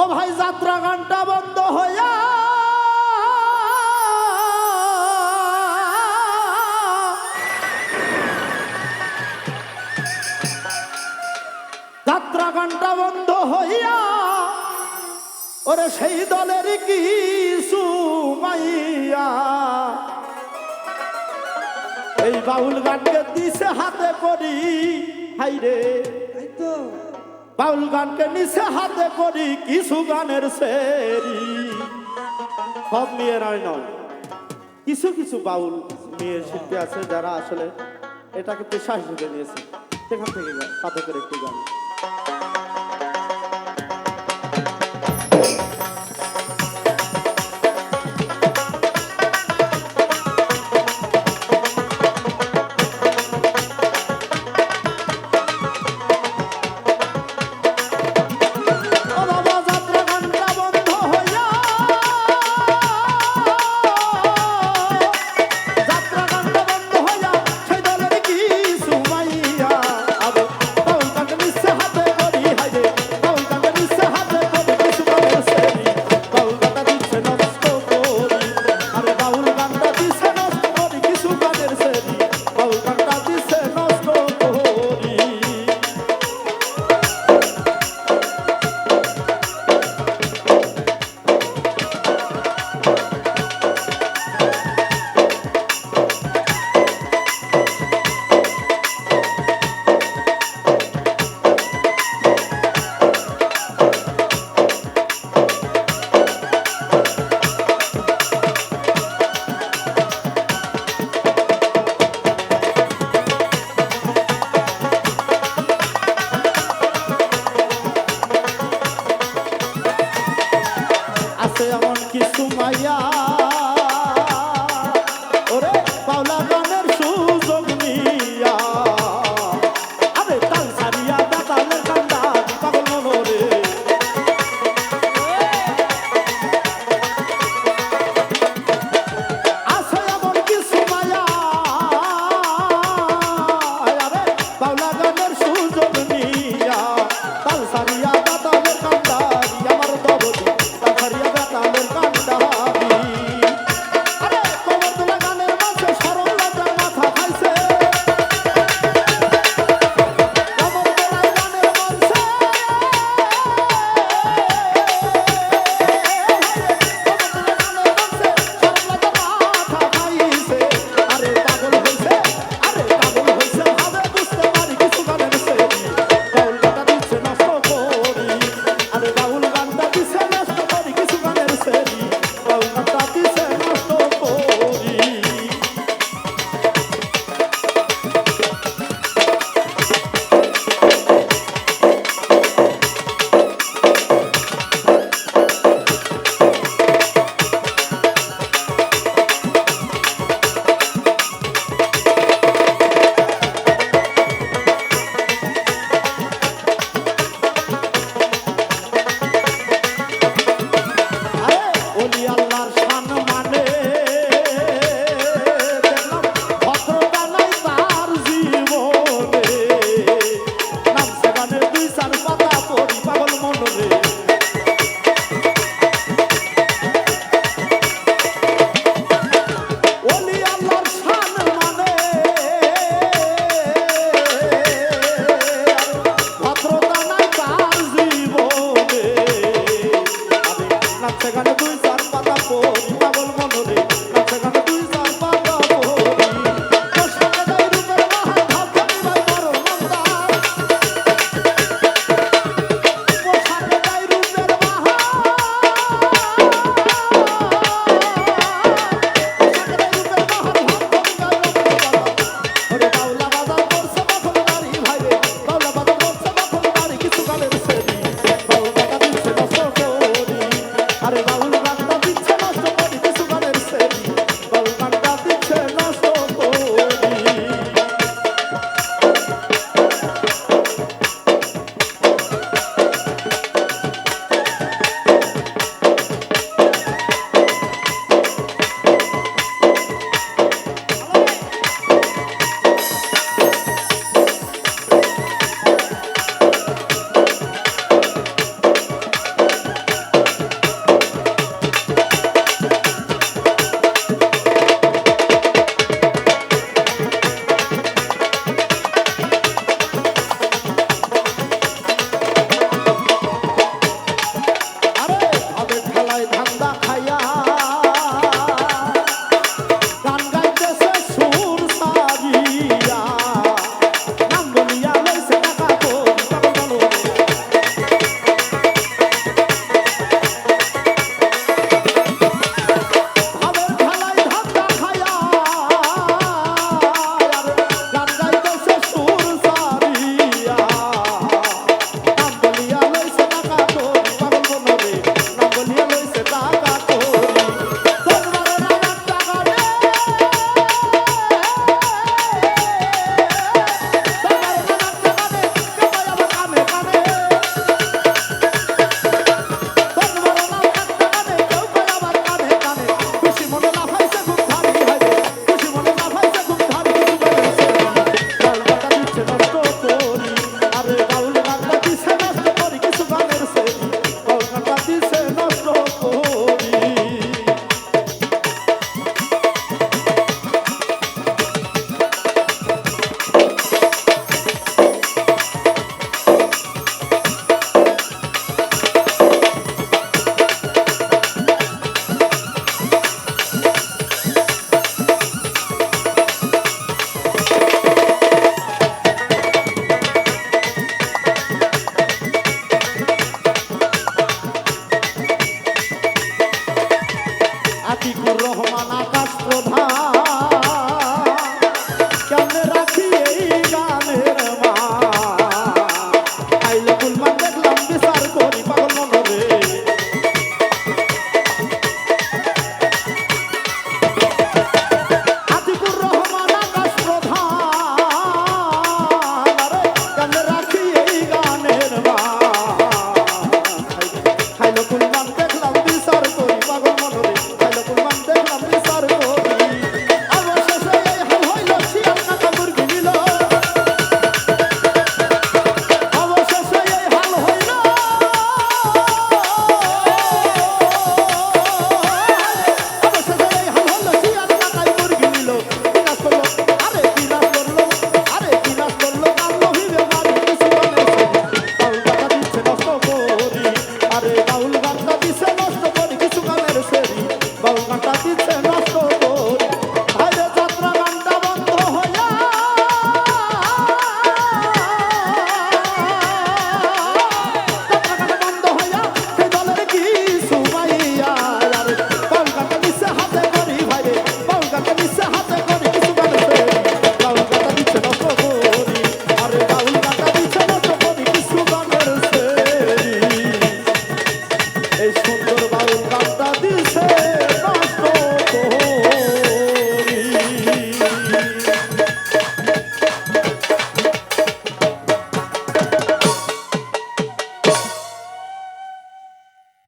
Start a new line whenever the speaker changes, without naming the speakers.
ও ভাই, যাত্রা গানটা বন্ধ হইয়া যাত্রা গানটা বন্ধ হইয়া ওরে সেই দলের কিছু মাইয়া এই বাউল গানকে দিছে হাতে করি, হাইরে।
তো।
বাউল গানকে নিচে হাতে করি, কিছু গানের সেরি। সব মেয়েরাই নয়। কিছু কিছু বাউল মেয়ে শিল্পী আছে যারা আসলে এটাকে পেশা হিসেবে নিয়েছে। সেখান থেকে হাতে করে একটি গান।